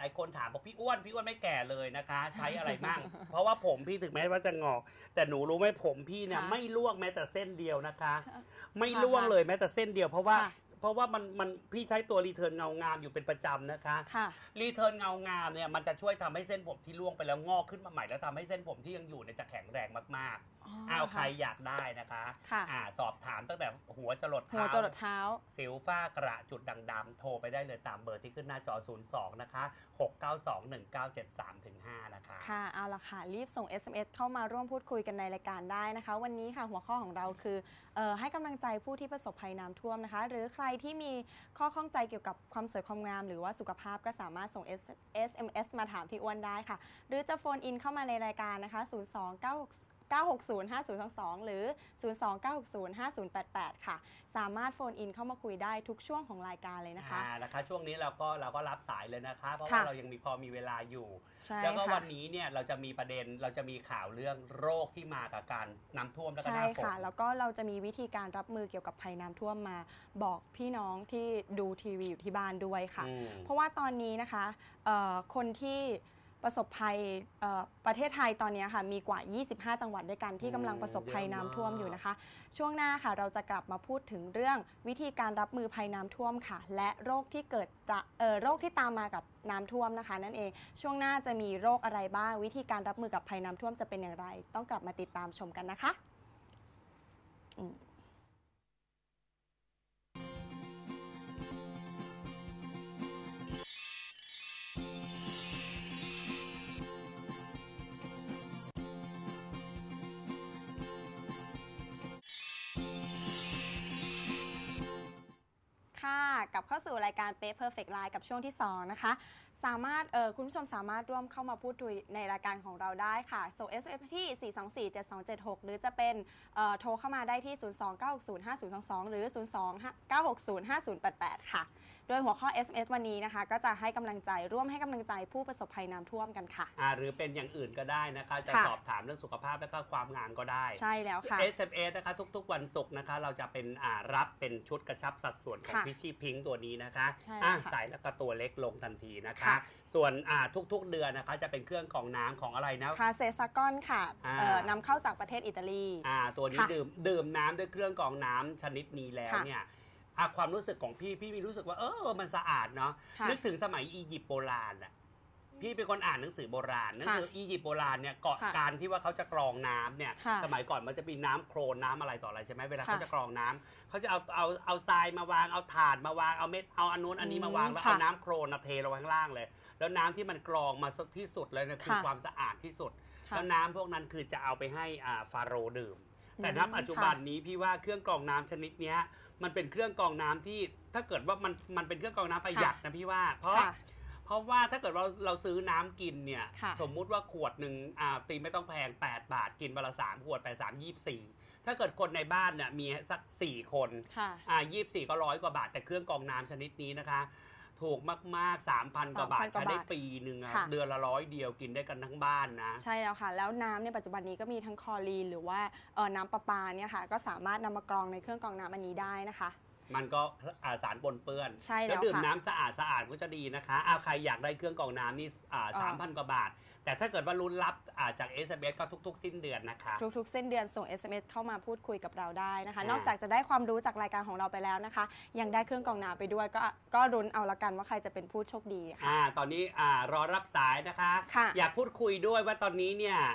หลายคนถามบอกพี่อ้วนพี่อ้วนไม่แก่เลยนะคะ ใช้อะไรมั่งเพราะว่าผมพี่ถึงแม้ว่าจะงอก แต่หนูรู้ไหมผมพี่เนี่ยค่ะไม่ร่วงแม้แต่เส้นเดียวนะคะใช่ไม่ค่ะร่วงเลยแม้แต่เส้นเดียว เพราะว่าค่ะ เพราะว่ามันมันพี่ใช้ตัวรีเทิร์นเงางามอยู่เป็นประจำนะคะ ค่ะ รีเทิร์นเงางามเนี่ยมันจะช่วยทำให้เส้นผมที่ร่วงไปแล้วงอกขึ้นมาใหม่แล้วทำให้เส้นผมที่ยังอยู่เนี่ยจะแข็งแรงมากๆอ้าวใครอยากได้นะคะค่ะ อ่าสอบถามตั้งแต่หัวจรดหัวเท้า จรดเท้า สิวฝ้ากระจุดด่างดำโทรไปได้เลยตามเบอร์ที่ขึ้นหน้าจอ 02 นะคะ 6921973ถึง5นะคะ ค่ะ เอาละค่ะ รีบส่ง SMS เข้ามาร่วมพูดคุยกันในรายการได้นะคะ วันนี้ค่ะหัวข้อของเราคือออให้กำลังใจผู้ที่ประสบภัยน้ำท่วมนะคะ หรือใครที่มีข้อข้องใจเกี่ยวกับความสวยความงาม หรือว่าสุขภาพก็สามารถส่ง S- SMS มาถามพี่อ้วนได้ค่ะ หรือจะโฟนอินเข้ามาในรายการนะคะ 0 2 9 960 5022 หรือ 02960 5088 ค่ะ สามารถโฟนอินเข้ามาคุยได้ทุกช่วงของรายการเลยนะคะ อ่านะคะช่วงนี้เราก็เราก็รับสายเลยนะคะ เพราะค่ะว่าเรายังมีพอมีเวลาอยู่ ใช่แล้วก็ค่ะวันนี้เนี่ยเราจะมีประเด็นเราจะมีข่าวเรื่องโรคที่มากับการน้ำท่วมและก็หใช่น้าฝน ค่ะ แล้วก็เราจะมีวิธีการรับมือเกี่ยวกับภัยน้ำท่วมมา บอกพี่น้องที่ดูทีวีอยู่ที่บ้านด้วยค่ะ อืม เพราะว่าตอนนี้นะคะเอ่อคนที่ ประสบภัยเอ่อประเทศไทยตอนนี้ค่ะมีกว่า 25 จังหวัดด้วยกันที่กำลังประสบภัยน้ำท่วมอยู่นะคะ ช่วงหน้าค่ะเราจะกลับมาพูดถึงเรื่องวิธีการรับมือภัยน้ำท่วมค่ะ และโรคที่เกิดจะเอ่อโรคที่ตามมากับน้ำท่วมนะคะ นั่นเองช่วงหน้าจะมีโรคอะไรบ้าง วิธีการรับมือกับภัยน้ำท่วมจะเป็นอย่างไร ต้องกลับมาติดตามชมกันนะคะอืมค่ะายการเป๊ะเพอร์เฟกต์ไลน์กับช่วงที่ 2 นะคะ สามารถเออคุณผู้ชมสามารถร่วมเข้ามาพูดคุยในรายการของเราได้ค่ะส่ง SMS ที่ 4247276 หรือจะเป็นเอ่อโทรเข้ามาได้ที่ 029605022 หรือ 029605088 ค่ะ โดยหัวข้อ SMS วันนี้นะคะ ก็จะให้กำลังใจร่วมให้กำลังใจผู้ประสบภัยน้ำท่วมกันค่ะอ่าหรือเป็นอย่างอื่นก็ได้นะคะจะค่ะสอบถามเรื่องสุขภาพและก็ความงามก็ได้ ใช่แล้วค่ะ SMS นะคะทุกๆ วันศุกร์นะคะ เราจะเป็นอ่ารับเป็นชุดกระชับสัดส่วนของค่ะพิชชี่พิงตัวนี้นะคะใช่อ่าค่ะใส่แล้วก็ตัวเล็กลงทันทีนะคะค่ะส่วนอ่าทุกๆเดือนนะคะจะเป็นเครื่องกรองน้ำของอะไรนะคาเซซากอนค่ะอ่าเอ่อนำเข้าจากประเทศอิตาลีอ่าตัวนี้ค่ะดื่มดื่มน้ำด้วยเครื่องกรองน้ำชนิดนี้แล้วค่ะเนี่ยอะความรู้สึกของพี่พี่มีรู้สึกว่าเออมันสะอาดเนาะค่ะนึกถึงสมัยอียิปต์โบราณอะ พี่เป็นคนอ่านหนังสือโบราณหนังสืออียิปต์โบราณเนี่ยเกาะค่ะการที่ว่าเขาจะกรองน้ำเนี่ยค่ะสมัยก่อนมันจะมีน้ำโครนน้ำอะไรต่ออะไรใช่ไหมเวลาค่ะเขาจะกรองน้ำเขาจะเอาเอาเอาทรายมาวางเอาถ่านมาวางเอาเม็ดเอาอันนู้นอันนี้มาวางอืมแล้วค่ะเอาน้ำโครนนะเทลงข้างล่างเลย แล้วน้ำที่มันกรองมาสุดที่สุดเลยเนี่ยคือค่ะ ความสะอาดที่สุด ค่ะ แล้วน้ำพวกนั้นคือจะเอาไปให้อ่าฟาโรห์ดื่ม แต่อืมณปัจจุบันค่ะนี้พี่ว่าเครื่องกรองน้ำชนิดเนี้ยมันเป็นเครื่องกรองน้ำที่ถ้าเกิดว่ามันมันเป็นเครื่องกรองน้ำประหยัดนะพี่ว่า เพราะค่ะ เพราะว่าถ้าเกิดเราเราซื้อน้ำกินเนี่ย ค่ะสมมุติว่าขวดหนึ่งอ่าตีไม่ต้องแพง 8 บาทกินวันละสามขวดไปสามยี่สี่ถ้าเกิดคนในบ้านเนี่ยมีสัก4คนค่ะ อ่ายี่สี่ก็ร้อยกว่าบาท แต่เครื่องกรองน้ำชนิดนี้นะคะ ถูกมากๆ 3,000 กว่าบาท3,000กว่าใช้ได้บาทปีหนึ่งอะค่ะ เดือนละร้อยเดียวกินได้กันทั้งบ้านนะ ใช่แล้วค่ะ แล้วน้ำในปัจจุบันนี้ก็มีทั้งคลอรีนหรือว่าเอ่อน้ำประปาเนี่ยค่ะ ก็สามารถนำมากรองในเครื่องกรองน้ำอันนี้ได้นะคะ มันก็อ่าสารปนเปื้อนใช่แล้วดื่มค่ะ น้ำสะอาดสะอาดก็จะดีนะคะเอาใครอยากได้เครื่องกรองน้ำนี่สามพันกว่าบาท แต่ถ้าเกิดว่ารุ้นรับอ่าจาก s อ s ก็ทุก ๆ สิ้นเดือนนะคะ ทุกๆ เส้นเดือนส่ง SMS เข้ามาพูดคุยกับเราได้นะคะ อ่านอกจากจะได้ความรู้จากรายการของเราไปแล้วนะคะ ยังได้เครื่องกรองน้ำไปด้วยก็ก็รุนเอาละกันว่าใครจะเป็นผู้โชคดีค่ะ อ่าตอนนี้อ่ารอรับสายนะคะ ค่ะ อยากพูดคุยด้วยว่าตอนนี้เนี่ยอ่า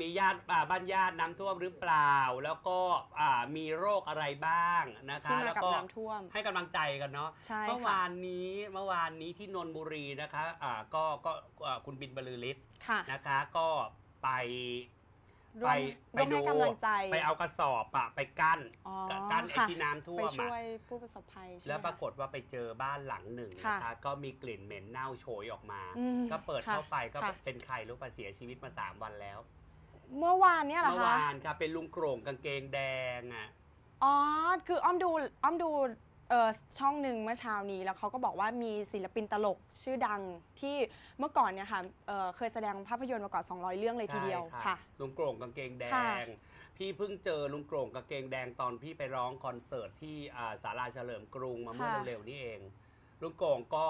มีญาติอ่าบ้านญาติน้ำท่วมหรือเปล่า แล้วก็อ่ามีโรคอะไรบ้างนะคะที่มาแล้วกับก็น้ำท่วมให้กำลังใจกันเนาะใช่เมื่อค่ะวานนี้เมื่อวานนี้ที่นนทบุรีนะคะอ่าก็ก็อ่าคุณบินบรรลือฤทธิ์ค่ะนะคะก็ไปร่ไปวมไปร่วมให้กำลังใจไปเอากระสอบอะไปกั้นอ๋อกั้นไอ้ค่ะที่น้ำท่วไปมช่อะวยผู้ประสบภัยใช่ไหมแล้วปราคะกฏว่าไปเจอบ้านหลังหนึ่งค่ะนะคะก็มีกลิ่นเหม็นเน่าโชยออกมาอืมก็เปิดค่ะเข้าไปก็ค่ะเป็นใครรู้ป่ะเสียชีวิตมา 3 วันแล้ว เมื่อวานเนี่ยเหรอเมื่อคะวานค่ะเป็นลุงโกร่งกางเกงแดงอะ อ๋อคืออ้อมดูอ้อมดูเอ่อช่องหนึ่งเมื่อเช้านี้แล้วเขาก็บอกว่ามีศิลปินตลกชื่อดังที่เมื่อก่อนเนี่ยค่ะเอ่อเคยแสดงภาพยนตร์มาก่อน200 เรื่องเลยทีเดียวใช่ค่ะ ลุงโกร่งกางเกงแดค่ะ ง พี่เพิ่งเจอลุงโกร่งกางเกงแดงตอนพี่ไปร้องคอนเสิร์ตที่อ่าศาลาเฉลิมกรุงมาเมื่อค่ะเร็วๆนี้เอง ลุงโกร่งก็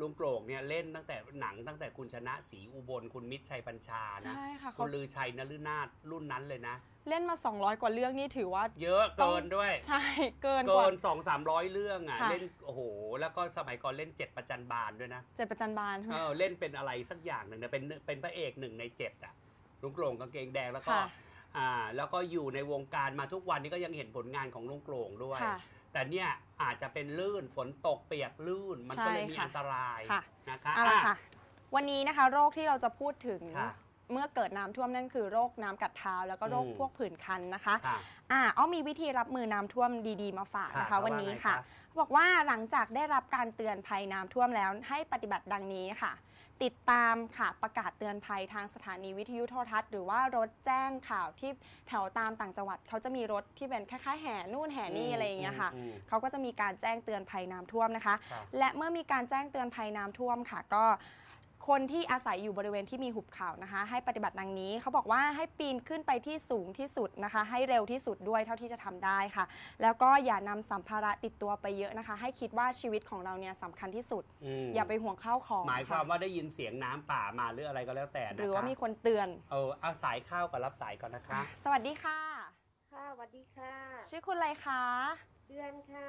ลุงโกรกเนี่ยเล่นตั้งแต่หนังตั้งแต่คุณชนะศรีอุบลคุณมิตรชัยบัญชานะใช่ค่ะคุเขาณลือชัยนฤนาถรุ่นนั้นเลยนะ เล่นมา 200 กว่าเรื่องนี่ถือว่าเยอะเกินด้วย ใช่เกินกเกิว่า นสองสามร้อยเรื่องอะค่ะ เล่นโอ้โห แล้วก็สมัยก่อนเล่นเจ็ดประจันบานด้วยนะเจ็ดประจันบาน เออเล่นเป็นอะไรสักอย่างหนึ่งนะเป็นเป็นพระเอกหนึ่งในเจ็ดอะลุงโกรงกางเกงแดงแล้วก็ค่ะ อ่าแล้วก็อยู่ในวงการมาทุกวันนี้ก็ยังเห็นผลงานของลุงโกรงด้วย ค่ะ แต่เนี่ยอาจจะเป็นลื่นฝนตกเปียกลื่น มันก็เลยใช่มีค่ะอันตรายค่ะนะคะเอาละอะค่ะ วันนี้นะคะโรคที่เราจะพูดถึงค่ะเมื่อเกิดน้ำท่วมนั่นคือโรคน้ำกัดเท้า แล้วก็โรคอืมพวกผื่นคันนะคะค่ะอ่าอ้อมีวิธีรับมือน้ำท่วมดีๆมาฝากนะคะค่ะวันนี้ว่าไงค่ะคะบอกว่าหลังจากได้รับการเตือนภัยน้ำท่วมแล้วให้ปฏิบัติดังนี้ค่ะ ติดตามค่ะประกาศเตือนภัยทางสถานีวิทยุโทรทัศน์ หรือว่ารถแจ้งข่าวที่แถวตามต่างจังหวัดเขาจะมีรถที่เป็นคล้ายๆแห่นู่นแห่นี่อะไรอย่างเงี้ยค่ะอืมเขาก็จะมีการแจ้งเตือนภัยน้ำท่วมนะคะค่ะและเมื่อมีการแจ้งเตือนภัยน้ำท่วมค่ะ ก็ คนที่อาศัยอยู่บริเวณที่มีหุบเขานะคะ ให้ปฏิบัติดังนี้เขาบอกว่าให้ปีนขึ้นไปที่สูงที่สุดนะคะ ให้เร็วที่สุดด้วยเท่าที่จะทำได้ค่ะ แล้วก็อย่านำสัมภาระติดตัวไปเยอะนะคะ ให้คิดว่าชีวิตของเราเนี่ยสำคัญที่สุดมอย่าไปห่วงข้าวของ หมายความะว่าได้ยินเสียงน้ำป่ามาหรืออะไรก็แล้วแต่นะคะหรือว่ามีคนเตือนเออเอาสายเข้ากับรับสายก่อนนะคะ สวัสดีค่ะ ค่ะสวัสดีค่ะ ชื่อคุณอะไรคะเดือนค่ะ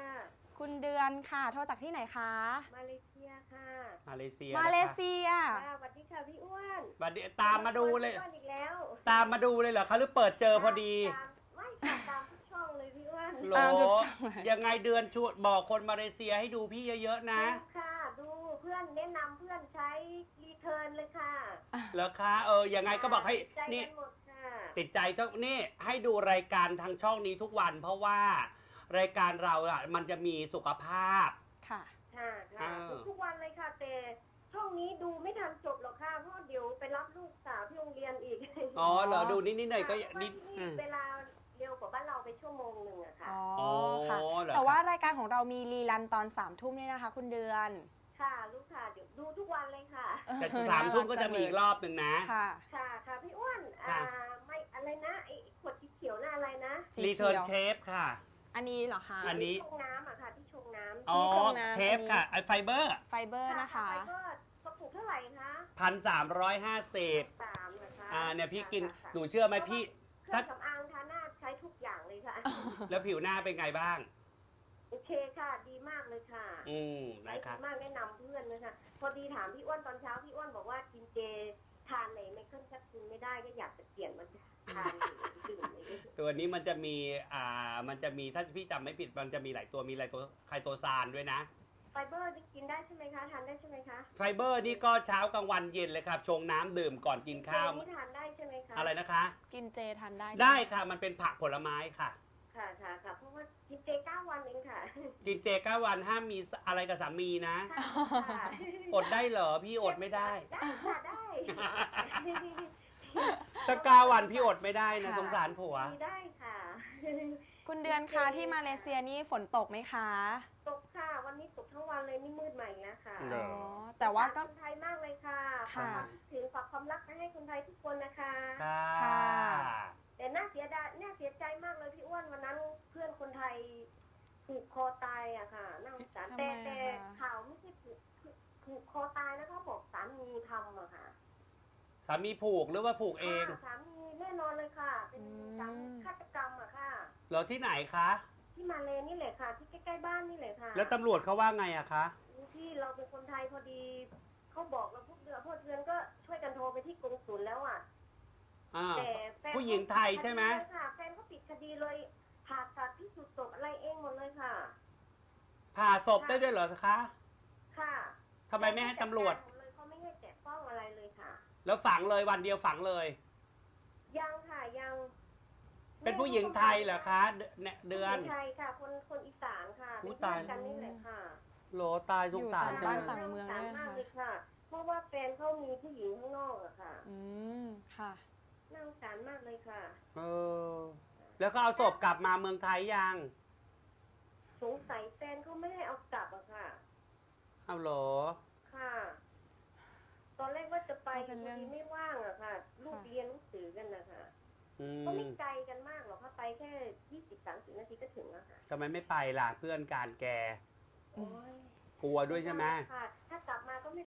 คุณเดือนค่ะ โทรจากที่ไหนคะ มาเลเซียค่ะมาเลเซียมาเลนะคะเซีย ค่ะสวัสดีค่ะพี่อ้วนบัดเดี๋ยวตามมาดูเลย พี่อ้วนอีกแล้วตามมาดูเลยเหรอคะหรือเปิดเจอพอดีตามไม่ค่ะตามทุกช่องเลยพี่อ้วนโหลตามทุกช่องเลย ยังไงเดือนชวนบอกคนมาเลเซียให้ดูพี่เยอะๆนะดูค่ะ ดูเพื่อนแนะนำเพื่อนใช้รีเทิร์นเลยค่ะแล้วคะเออยังไงก็บอกให้ใจนี่ กันหมดค่ะติดใจต้องนี่ให้ดูรายการทางช่องนี้ทุกวันเพราะว่า รายการเราอะมันจะมีสุขภาพ ค่ะ ค่ะค่ะอ้าวดูทุกวันเลยค่ะ แต่ช่องนี้ดูไม่ทันจบหรอกค่ะเพราะเดี๋ยวไปรับลูกสาวที่โรงเรียนอีกอ๋อเหรอดูนิดนิดๆหน่อยๆก็ค่ะนิด เพราะว่าอืนี่มเวลาเร็วกว่าบ้านเราไปชั่วโมงหนึ่งอะค่ะ อ๋ออ๋อค่ะเหรอแต่ว่าคะรายการของเรามีรีรันตอนสามทุ่มด้วยนะคะ คุณเดือนค่ะลูกค่ะเดี๋ยวดูทุกวันเลยค่ะ แต่สามทุ่มก็จะมีอีกรอบหนึ่งนะ ค่ะ ค่ะค่ะพี่อ้วนค่ะอ่าไม่อะไรนะไอ้ขวดสีเขียวน่ะอะไรนะสีรีเขีเทิร์นยวเชฟค่ะ อันนี้เหรอคะ อันนี้ ที่ชงน้ำอะค่ะที่ชงน้ำอ๋อชงน้ำเชฟค่ะไอไฟเบอร์ไฟเบอร์นะคะไปก็กระปุกเท่าไหร่คะพันสามร้อยห้าสิบสามนะคะอ่าเนี่ยพี่กินค่ะหนูเชื่อไหมพี่ เครื่องสำอางทาหน้าใช้ทุกอย่างเลยค่ะ แล้วผิวหน้าเป็นไงบ้าง โอเคค่ะ ดีมากเลยค่ะอืมใช้นะดีคะมากแนะนำเพื่อนเลยค่ะ พอดีถามพี่อ้วนตอนเช้าพี่อ้วนบอกว่ากินเจทานไหนไม่ขึ้นแคปซูลไม่ได้ก็อยากจะเปลี่ยนมาทานดื่มเลย ตัวนี้มันจะมีอ่ามันจะมีถ้าพี่จำไม่ผิดมันจะมีหลายตัวมีหลายตัวไคโตซานด้วยนะ ไฟเบอร์นี่กินได้ใช่ไหมคะทานได้ใช่ไหมคะไฟเบอร์นี่ก็เช้ากลางวันเย็นเลยครับ ชงน้ำดื่มก่อนกินข้าวเจนี่ทานได้ใช่ไหมคะอะไรนะคะ กินเจทานได้ได้ใช่หมค่ะมันเป็นผักผลไม้ค่ะ ค่ะค่ะค่ะเพราะว่ากินเจเก้าวันเองค่ะกินเจเก้าวันห้ามมีอะไรกับสามีนะ ค่ะอดได้เหรอพี่อดไม่ได้ ได้ค่ะได้ ถ้าเก้าวันพี่อดไม่ได้นะสงสารผัว มีได้ค่ะคุณเดือนคะที่มาเลเซียนี่ฝนตกไหมคะตกค่ะ วันนี้ตกทั้งวันเลยนี่มืดใหม่แล้วค่ะเหร อ๋ออแต่ว่าก็คนไทยมากเลยค่ะค่ะ ฝากถึงฝากความรักไปให้คนไทยทุกคนนะคะค่ะค่ะแต่น่าเสียดายน่าเสียใจมากเลยพี่อ้วนวันนั้นเพื่อนคนไทยผูกคอตายอะค่ะน่าสงสารทำไมแต่อะแต่คะ ข่าวไม่ใช่ผูกผูกคอตายนะคะบอกสามีทำอะค่ะ สามีผูกหรือว่าผูกเองค่ะสามีแน่นอนเลยค่ะ เป็นอืมการฆาตกรรมอะค่ะ เหรอที่ไหนคะ ที่มาเลนี่แหละค่ะ ที่ใกล้ๆบ้านนี่แหละค่ะแล้วตำรวจเขาว่าไงอะคะที่เราเป็นคนไทยพอดีเขาบอกเราพวกเดือนพวกเดือนก็ช่วยกันโทรไปที่กงสุลแล้วอะอ่าแต่แฟนผู้หญิงไทยใช่ไหมปิดคดีเลยค่ะแฟนเขาปิดคดีเลยผ่าตัดที่สุดศพอะไรเองหมดเลยค่ะ ผ่าศพได้ด้วยเหรอคะ ค่ะทำไมไม่ให้ตำรวจ แล้วฝังเลยวันเดียวฝังเลย ยังค่ะยังเป็นผู้หญิงไทยเหรอคะ เดือนเดือนผู้หญิงไทยค่ะ คนคนอีสานค่ะอุ๊เป็นยเพื่อนตายกันนี่แหละค่ะโหลตายสงสารอยู่จับ้างนเลยต่างเมืองสารด้วยนะคะมากเลยค่ะ เพราะว่าแฟนเขามีผู้หญิงข้างนอกอะค่ะ อืมค่ะน่าสงสารมากเลยค่ะ เออ แล้วก็เอาศพกลับมาเมืองไทยยัง สงสัยแฟนเขาไม่ให้เอากลับอะค่ะ เอาเหรอ ค่ะ ตอนแรกว่าจะไป ก็ เป็นเรื่องพอดีไม่ว่างอะค่ะ ลูกค่ะเรียนหนังสือกันนะคะอืก็ไม่มไกลกันมากหรอกค่ะไปแค่ยี่สิบสามสิบนาทีก็ถึงแล้วค่ะทำไมไม่ไปล่ะเพื่อนการแก โอ้ยกกลัวด้วยใช่ไหม ค่ะ ถ้ากลับมาก็ไม่